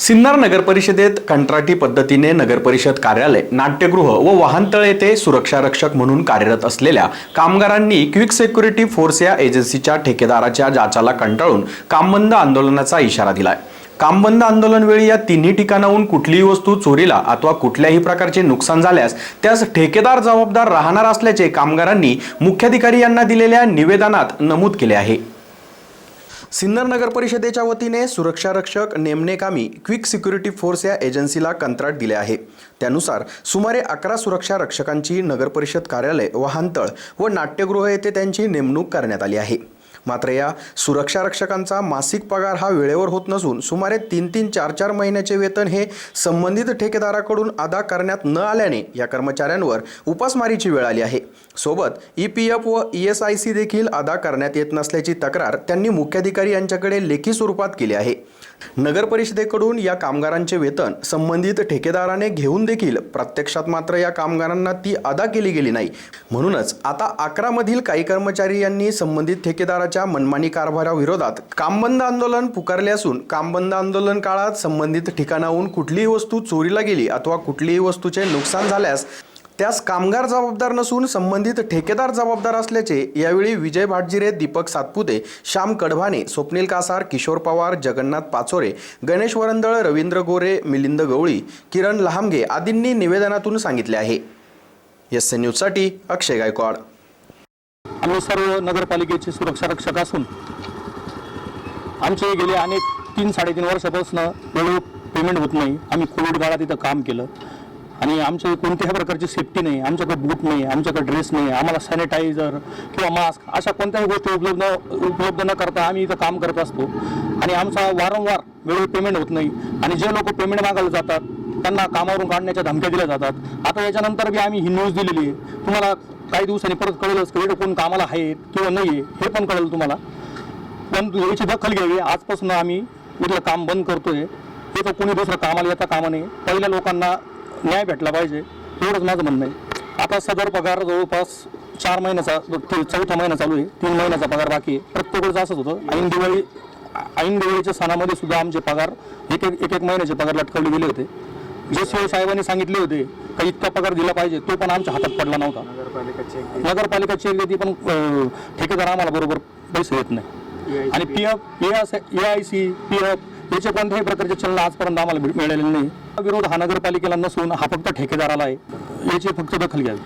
सिन्नर नगरपरिषदेत कंत्राटी पद्धतीने नगरपरिषद कार्यालय नाट्यगृह व वाहनतळ येथे सुरक्षा रक्षक म्हणून कार्यरत असलेल्या कामगारांनी क्विक सेक्युरिटी फोर्स या एजन्सीच्या ठेकेदाराच्या जाचाला कंटाळून कामबंद आंदोलनाचा इशारा दिलाय. कामबंद आंदोलनवेळी या तिन्ही ठिकाणाहून कुठलीही वस्तू चोरीला अथवा कुठल्याही प्रकारचे नुकसान झाल्यास त्यास ठेकेदार जबाबदार राहणार असल्याचे कामगारांनी मुख्याधिकारी यांना दिलेल्या निवेदनात नमूद केले आहे. सिन्नर नगर परिषदेच्या वतीने सुरक्षा रक्षक नेमणेकामी क्विक सिक्युरिटी फोर्स या एजन्सीला कंत्राट दिले आहे. त्यानुसार सुमारे अकरा सुरक्षा रक्षकांची नगर परिषद कार्यालय वाहनतळ व नाट्यगृह येथे त्यांची नेमणूक करण्यात आली आहे. मात्र या सुरक्षा रक्षकांचा मासिक पगार हा वेळेवर होत नसून सुमारे तीन तीन चार चार महिन्याचे वेतन हे संबंधित ठेकेदाराकडून अदा करण्यात न आल्याने या कर्मचाऱ्यांवर उपासमारीची वेळ आली आहे. सोबत ई पी एफ व ई एस आय सी देखील अदा करण्यात येत नसल्याची तक्रार त्यांनी मुख्याधिकारी यांच्याकडे लेखी स्वरूपात केली आहे. नगर परिषदेकडून या कामगारांचे वेतन संबंधित ठेकेदाराने घेऊन देखील प्रत्यक्षात मात्र या कामगारांना ती अदा केली गेली नाही. म्हणूनच आता अकरामधील काही कर्मचारी यांनी संबंधित ठेकेदाराच्या मनमानी कारभाराविरोधात कामबंद आंदोलन पुकारले असून कामबंद आंदोलन काळात संबंधित ठिकाणाहून कुठलीही वस्तू चोरीला गेली अथवा कुठलीही वस्तूचे नुकसान झाल्यास त्यास कामगार जबाबदार नसून संबंधित ठेकेदार जबाबदार असल्याचे यावेळी विजय भाटजिरे दीपक सातपुते श्याम कडभाने स्वप्नील कासार किशोर पवार जगन्नाथ पाचोरे गणेश वरंदळ रवींद्र गोरे मिलिंद गवळी किरण लहामगे आदींनी निवेदनातून सांगितले आहे. एस एन न्यूजसाठी अक्षय गायकवाड. आम्ही सर्व नगरपालिकेचे सुरक्षा रक्षक असून आमचे गेले अनेक तीन साडेतीन वर्षापासून वेळेवर पेमेंट होत नाही. आम्ही कोविड काळात इथं काम केलं. आणि आमच्या कोणत्याही प्रकारची सेफ्टी नाही. आमच्याकडे बूट नाही. आमच्याकडे ड्रेस नाही. आम्हाला सॅनिटायझर किंवा मास्क अशा कोणत्याही गोष्टी उपलब्ध उपलब्ध न करता आम्ही इथं काम करत असतो. आणि आमचा वारंवार वेळेवर पेमेंट होत नाही. आणि जे लोक पेमेंट मागायला जातात त्यांना कामावरून काढण्याच्या धमक्या दिल्या जातात. आता याच्यानंतर बी आम्ही ही न्यूज दिलेली आहे. तुम्हाला काही दिवसांनी परत कळलंच की कोण कामाला आहेत किंवा नाही आहे हे पण कळेल तुम्हाला. पण याची दखल घ्यावी. आजपासून आम्ही इथलं काम बंद करतोय. इथं कोणी दुसरं कामाला येता कामा नये. पहिल्या लोकांना न्याय भेटला पाहिजे. एवढंच माझं म्हणणं आहे. आता सदर पगार जवळपास चार महिन्याचा ते चौथा महिना चालू आहे. तीन महिन्याचा पगार बाकी आहे. प्रत्येक वेळेस असंच होतं. ऐन दिवाळी ऐन दिवाळीच्या सणामध्ये सुद्धा आमचे पगार एक एक एक एक महिन्याचे पगार लटकवले गेले होते. जे शिव साहेबांनी सांगितले होते का इतका पगार दिला पाहिजे? तो पण आमच्या हातात पडला नव्हता. नगरपालिका चेक देते पण ठेकेदार आम्हाला बरोबर पैसे देत नाही. आणि P F A I C P F याचे कोणत्याही प्रकारचे चलन आजपर्यंत आम्हाला मिळ- मिळालेले नाही. विरोध हा नगरपालिकेला नसून हा फक्त ठेकेदाराला आहे. याची फक्त दखल घ्यावी.